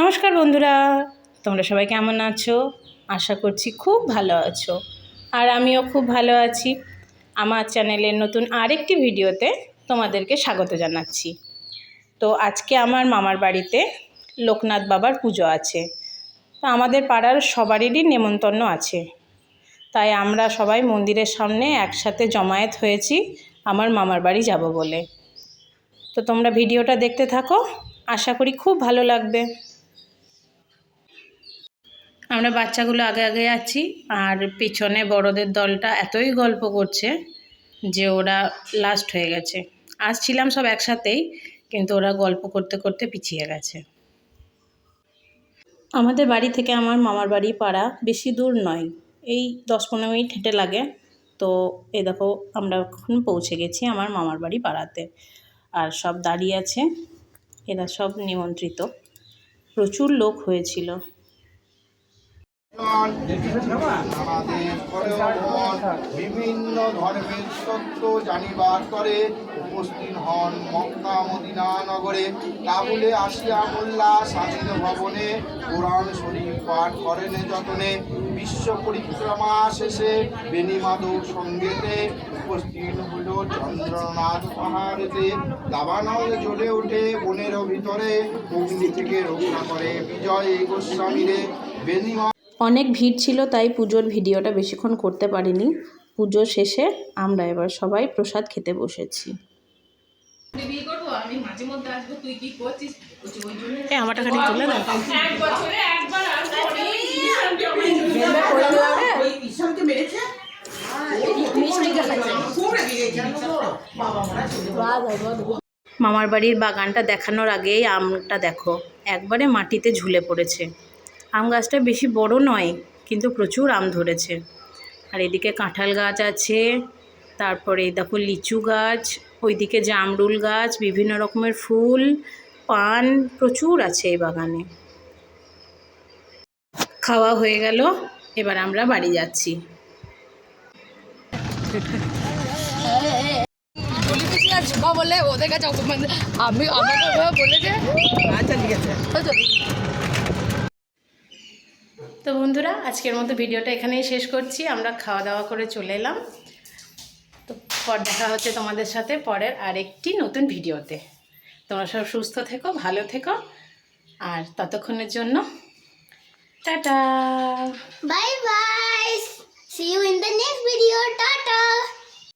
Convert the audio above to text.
নমস্কার বন্ধুরা, তোমরা সবাই কেমন আছো? আশা করছি খুব ভালো আছো। আর আমিও খুব ভালো আছি। আমার চ্যানেলের নতুন আরেকটি ভিডিওতে তোমাদেরকে স্বাগত জানাচ্ছি। তো আজকে আমার মামার বাড়িতে লোকনাথ বাবার পুজো আছে। তো আমাদের পাড়ার সবারই নেমন্তন্ন আছে। তাই আমরা সবাই মন্দিরের সামনে একসাথে জমায়েত হয়েছি, আমার মামার বাড়ি যাব বলে। তো তোমরা ভিডিওটা দেখতে থাকো, আশা করি খুব ভালো লাগবে। আমরা বাচ্চাগুলো আগে আগে আছি আর পিছনে বড়দের দলটা এতই গল্প করছে যে ওরা লাস্ট হয়ে গেছে। আসছিলাম সব একসাথেই, কিন্তু ওরা গল্প করতে করতে পিছিয়ে গেছে। আমাদের বাড়ি থেকে আমার মামার বাড়ি পাড়া বেশি দূর নয়, এই দশ পনেরো মিনিট হেঁটে লাগে। তো এ দেখো, আমরা এখন পৌঁছে গেছি আমার মামার বাড়ি পাড়াতে। আর সব দাঁড়িয়ে আছে, এরা সব নিমন্ত্রিত। প্রচুর লোক হয়েছিল। বিভিন্ন ধর্মের সত্য জানিবার করে উপস্থিত হন মক্কা মদিনা নগরে। কাবুলে আসিয়া মোল্লা স্বাধীন ভবনে কোরআন শরীফ পাঠ করেন যতনে। বিশ্ব পরিক্রমা শেষে বেনিমাদক সঙ্গেতে উপস্থিত হইল চন্দ্রনাথ পাহাড়েতে। দাবানল জ্বলে ওঠে বনের ভিতরে। অগ্নি থেকে রক্ষা করে বিজয় গোস্বামীরে। বেনিমা অনেক ভিড় ছিল তাই পুজোর ভিডিওটা বেশিক্ষণ করতে পারিনি। পুজো শেষে আমরা এবার সবাই প্রসাদ খেতে বসেছি। আমারটা খালি তুলে দাও। মামার বাড়ির বাগানটা দেখানোর আগেই আমটা দেখো একবারে মাটিতে ঝুলে পড়েছে। আম গাছটা বেশি বড় নয় কিন্তু প্রচুর আম ধরেছে। আর এদিকে কাঁঠাল গাছ আছে তারপরে দেখো লিচু গাছ ওইদিকে জামরুল গাছ বিভিন্ন রকমের ফুল পান প্রচুর আছে এই বাগানে। খাওয়া হয়ে গেল এবার আমরা বাড়ি যাচ্ছি। বলে ওদের কাছে আমি আমাকে ওভাবে বলেছে আচ্ছা ঠিক আছে। তো বন্ধুরা, আজকের মতো ভিডিওটা এখানেই শেষ করছি। আমরা খাওয়া দাওয়া করে চলে এলাম। তো পর দেখা হচ্ছে তোমাদের সাথে পরের আরেকটি নতুন ভিডিওতে। তোমরা সব সুস্থ থেকো, ভালো থেকো, আর ততক্ষণের জন্য ta-ta. Bye bye see you in the next video Tata.